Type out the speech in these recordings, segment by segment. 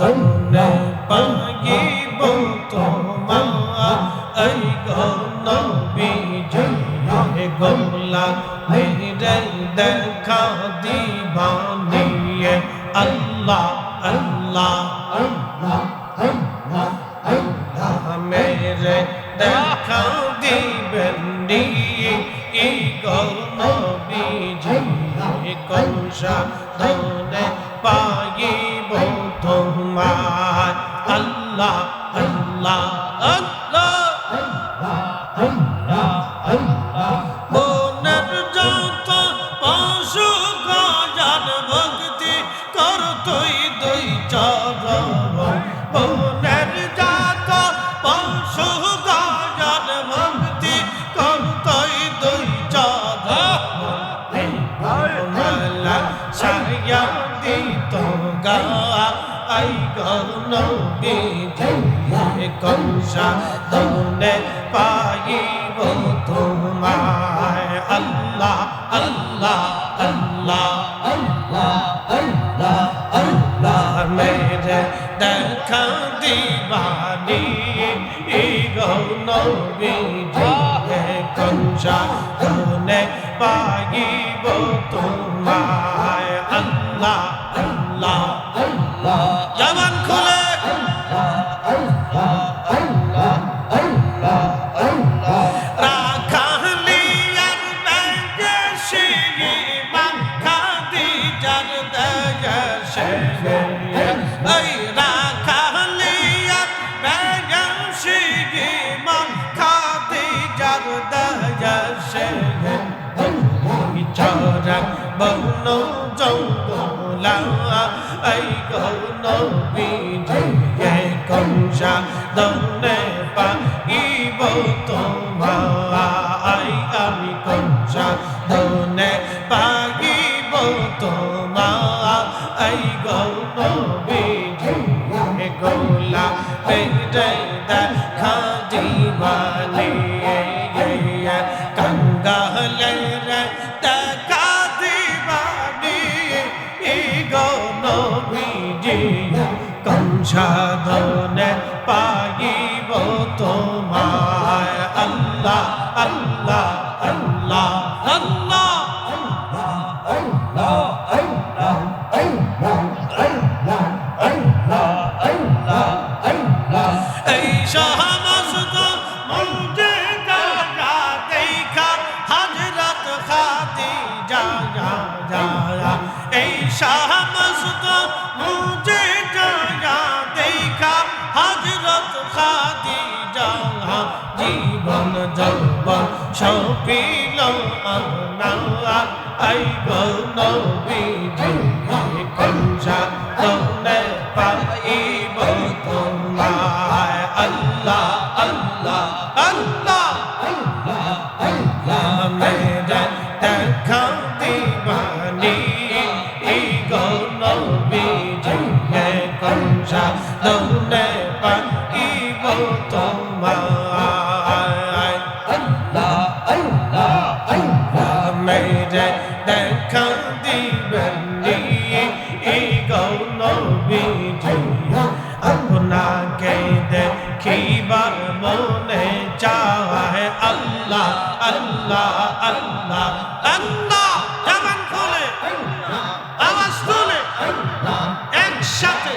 দৌনে পাইব তোমার এই গনবী জয় গোলা মেরে দেখা দিবানিয়ে আল্লাহ আল্লাহ মেরে দেখা দিবেন নিয়ে এই গনবী জয় কংসা দৌনে পাইব তোমার আল্লাহ আল্লাহ আল্লাহ। মনের যত পশু গজার ভক্তি কর তুই দুই চর মনের কংসা দনে পাইব তোমায়। আল্লাহ আল্লাহ আল্লাহ মেরে দেখা দিবানি। গৌন বিজয় কংসা দনে পাইব তোমায়। আল্লাহ আল্লাহ। জবান খুলে। বন জঙ্গলা, এই গৌন বিজয় কংসা দনে পাইব তোমায় আমি কংসা দনে পাইব তোমায় এই গৌন বিজয় গোলা পেটে দেখা জীবানে কঙ্গালে রে দেখা কংসাধনে পাইব তোমায়। আল্লাহ আল্লাহ জীবন যৌবন সপিল আনা আই গৌনবী কংসা দৌনে পাইব তোমায়। আল্লাহ আল্লাহ আল্লাহ মেরে দেখা দিবানি। এই গৌনবী কংসা দৌনে পাইব তোমায়। আল্লাহ আল্লাহ আল্লাহ। আল্লাহ জবান খুলে আওয়াজ তুলে একসাথে।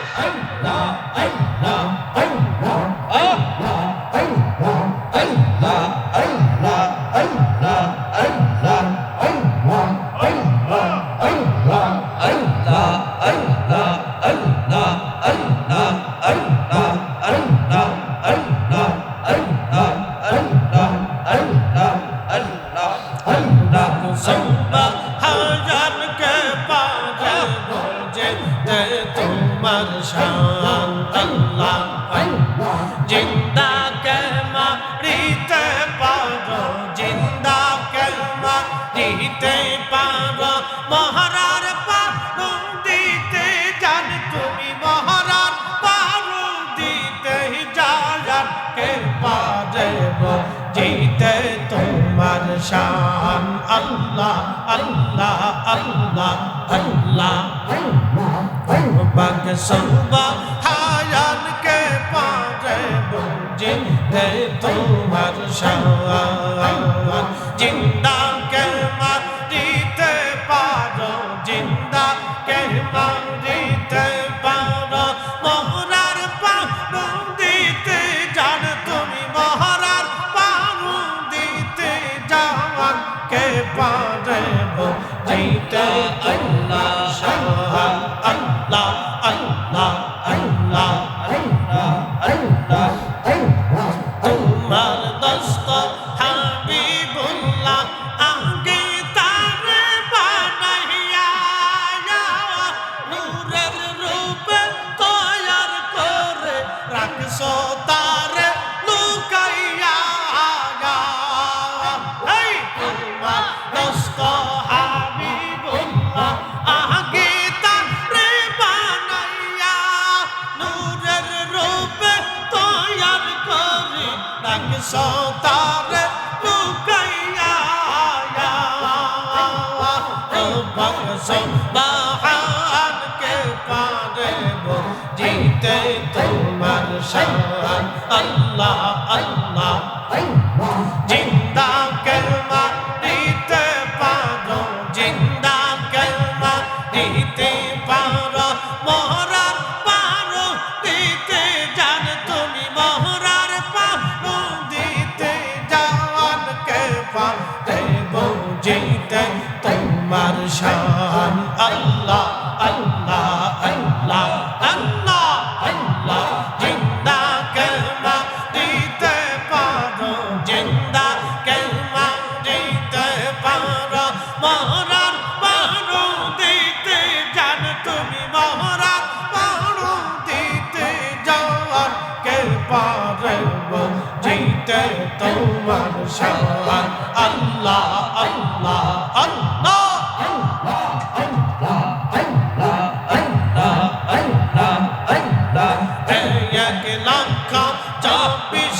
সৌবা মহারার পারুম দিতে যান, তুমি মহারার পারুম দিতে যান। কৃপা দেব, জিতে তোমার শান। আল্লাহ আল্লাহ আল্লাহ আল্লাহ বাগ সর্বা হায়ান। কে পারে জিতে তোমার শান। জিন্দা কে মার কে পারব যেটা আল্লাহ আল্লাহ আল্লাহ। বংশ বাহান কে পারে জিতে তোমার শান আল্লাহ আল্লাহ তোমার সম্মান আল্লাহ আল্লাহ আল্লাহ চব্বিশ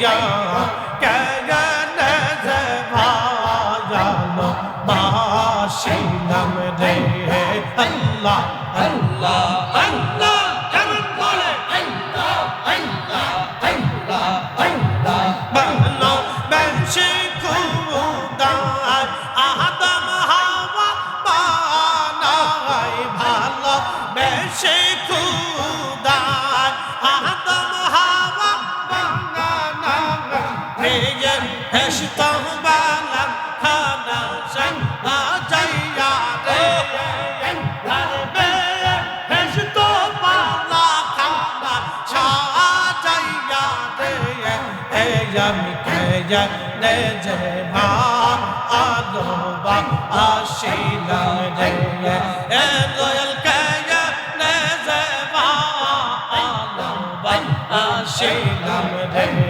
দিয়া কেগন ভালো বাসিলাম রে আল্লাহ আল্লাহ আল্লাহ Shake হেসতাহ বালা খানা সাই আ যাইয়া রে এন ধরবে হেসতো বালা খানা সা যাইয়া রে হে আমি কে যা নে যে ভা আলো বা আশিলা রে এ দয়াল কে যা নে যে ভা আলো বা আশিলা রে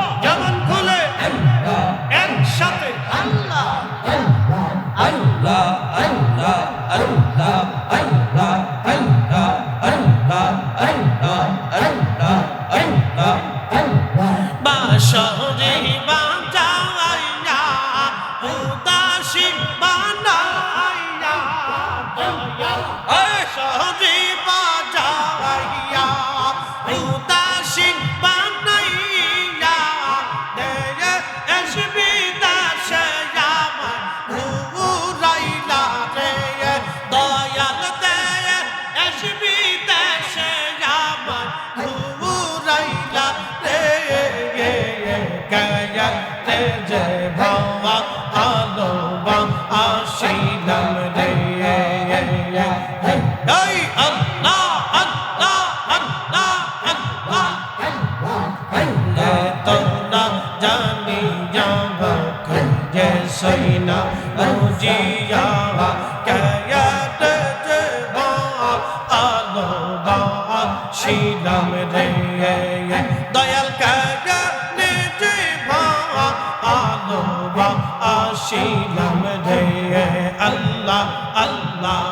উদাসী বানাইয়া দেয় এসবি দাসে আমার ঘুরাইলা রে দয়াল দেয় এসবি দাসে আমার ঘুরাইলা রে গায়া রে যে ভাবা আলো বা আসিলাম রে এই আল্লাহ। দয়াল কয়া যে শিলাম রে আল্লাহ আল্লাহ।